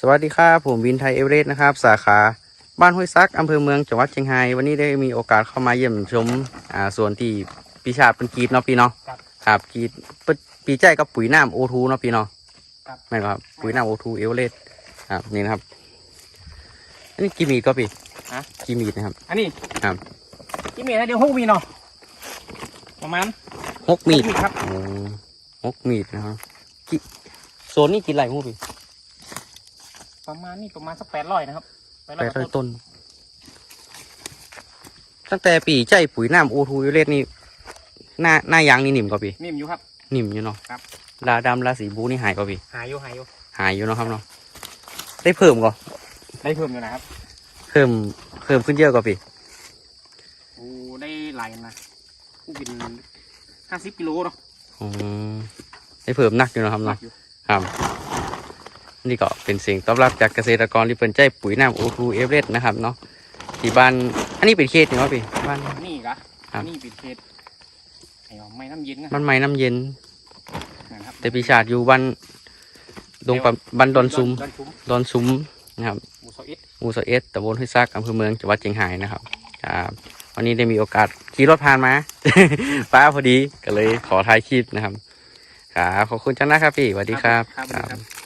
สวัสดีครับผมวินไทยเอเวอเรสต์นะครับ สาขาบ้านห้วยซักอำเภอเมืองจังหวัดเชียงรายวันนี้ได้มีโอกาสเข้ามาเยี่ยมชมอ่าส่วนที่ปีชาติเป็นกรีดเนาะพี่เนาะครับ ครับกรีดเปิดปีใจกับปุ๋ยน้ำโอทูเนาะพี่เนาะครับ แม่นบ่ครับปุ๋ยน้ำโอทูเอเวอเรสต์ครับนี่นะครับอันนี้กี่มีดก็พี่ฮะ กี่มีดนะครับ อันนี้ครับ กี่เมตรนะเดี๋ยวหกมีเนาะประมาณหกมีดหกครับโอ้หกมีดนะครับกี่โซนนี้กี่ไร่มูพี่ ประมาณนี่ประมาณสักแปดร้อยนะครับแปดร้อยต้น ตั้งแต่ปีใจปุ๋ยน้ำโอทูเอเวอเรสต์นี่ หน้าหน้ายางนี่นิ่มก็พี่นิ่มอยู่ครับ นิ่มอยู่เนาะครับ ลาดำลาสีบูนี่หายก็พี่หายอยู่หายอยู่หายอยู่เนาะครับเนาะ ได้เพิ่มก็ได้เพิ่มอยู่นะครับเพิ่มเพิ่มขึ้นเยอะก็พี่โอ้ได้หลายนะผู้บินห้าสิบกิโลเนาะอืมได้เพิ่มหนักอยู่เนาะครับหนัเนาะ กอยู่ครับ นี่ก็เป็นเสียงตอบรับจากเกษตรกรที่เป็นใจปุ๋ยน้ำโอทูเอเวอเรสต์นะครับเนาะที่บ้านอันนี้เป็นเขตนี่วะพี่บ้าน นี่กะครับ นี่ปิดเขตไอ้เอาไม้น้ำเย็นนะบ้านไม้น้ำเย็น นะครับแต่ปีชาติอยู่บ้านดงปะบ้านดอนซุมดอนซุ้มดอนซุมนะครับ หมูโซอิดหมูสเอสตำบลห้วยซักอำเภอเมืองจังหวัดเชียงรายนะครับครับวันนี้ได้มีโอกาสขี่รถผ่านมาป้าพอดีก็เลยขอถ่ายคลิปนะครับครับขอบคุณจังนะครับพี่สวัสดีครับ ครับสวัสดีครับ